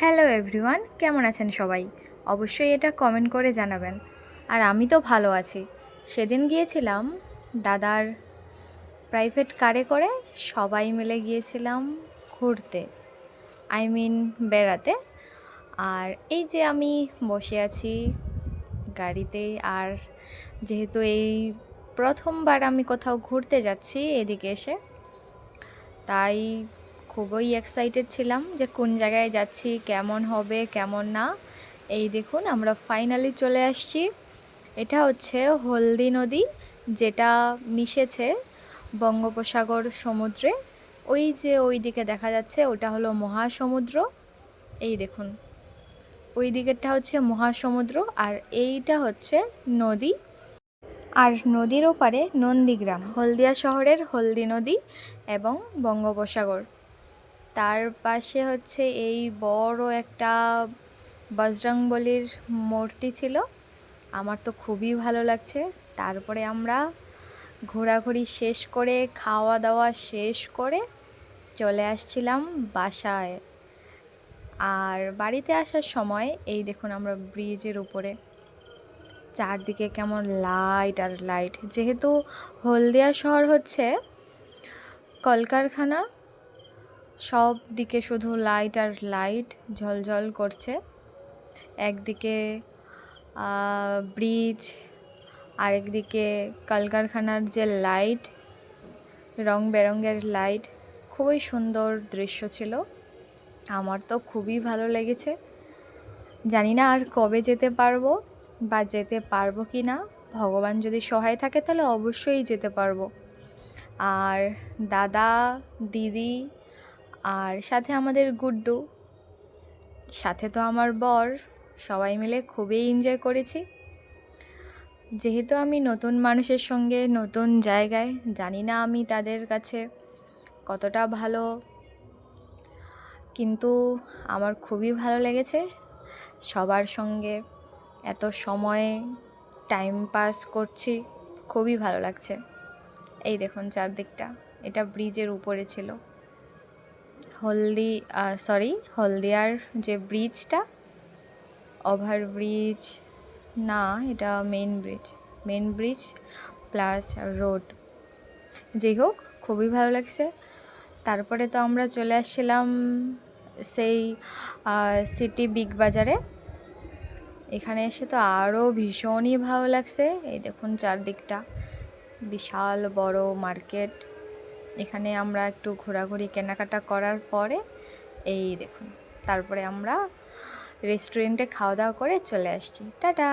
Hello everyone, কেমন আছেন সবাই? অবশ্যই এটা কমেন্ট করে জানাবেন। আর আমি তো ভালো আছি। সেদিন গিয়েছিলাম, দাদার প্রাইভেট কারে করে সবাই মিলে গিয়েছিলাম ঘুরতে। আই মিন বেড়াতে। আর এই যে আমি বসে আছি গাড়িতে, আর যেহেতু এই প্রথমবার আমি কোথাও ঘুরতে যাচ্ছি এদিকে এসে, তাই খুবই এক্সাইটেড ছিলাম যে কোন জায়গায় যাচ্ছি, কেমন হবে, কেমন না। এই দেখুন, আমরা ফাইনালি চলে আসছি। এটা হচ্ছে হলদি নদী, যেটা মিশেছে বঙ্গোপসাগর সমুদ্রে। ওই যে ওই দিকে দেখা যাচ্ছে, ওটা হলো মহাসমুদ্র। এই দেখুন, ওই দিকেরটা হচ্ছে মহাসমুদ্র আর এইটা হচ্ছে নদী। আর নদীর ওপারে নন্দীগ্রাম, হলদিয়া শহরের হলদি নদী এবং বঙ্গোপসাগর। তার পাশে হচ্ছে এই বড় একটা বজরংবলির মূর্তি ছিল। আমার তো খুবই ভালো লাগছে। তারপরে আমরা ঘোরাঘুরি শেষ করে খাওয়া দাওয়া শেষ করে চলে আসছিলাম বাসায়। আর বাড়িতে আসার সময়, এই দেখুন আমরা ব্রিজের উপরে। চারদিকে কেমন লাইট আর লাইট। যেহেতু হলদিয়া শহর হচ্ছে, কলকারখানা সব দিকে শুধু লাইট আর লাইট ঝলঝল করছে। একদিকে ব্রিজ আরেকদিকে কলকারখানার যে লাইট রং বেরঙের লাইট খুবই সুন্দর দৃশ্য ছিল। আমার তো খুবই ভালো লেগেছে। জানি না আর কবে যেতে পারব বা যেতে পারব কি না। ভগবান যদি সহায় থাকে তাহলে অবশ্যই যেতে পারব। আর দাদা, দিদি আর সাথে আমাদের গুড্ডু। সাথে তো আমার বর। সবাই মিলে খুবই এনজয় করেছি। যেহেতু আমি নতুন মানুষের সঙ্গে নতুন জায়গায়, জানি না আমি তাদের কাছে কতটা ভালো। কিন্তু আমার খুবই ভালো লেগেছে সবার সঙ্গে এত সময় টাইম পাস করছি, খুবই ভালো লাগছে। এই দেখুন চারদিকটা, এটা ব্রিজের উপরে ছিল। হলদি সরি হলদিয়ার যে ব্রিজটা ওভার ব্রিজ না, এটা main bridge main bridge plus road যাই হোক, খুবই ভালো লাগছে। তারপরে তো আমরা চলে আসছিলাম সেই সিটি বিগ বাজারে। এখানে এসে তো আরও ভীষণই ভালো লাগছে। এই দেখুন চারদিকটা। বিশাল বড় মার্কেট এখানে আমরা একটু ঘোরাঘুরি, কেনাকাটা করার পরে এই দেখুন, তারপরে আমরা রেস্টুরেন্টে খাওয়া দাওয়া করে চলে আসছি। টাটা!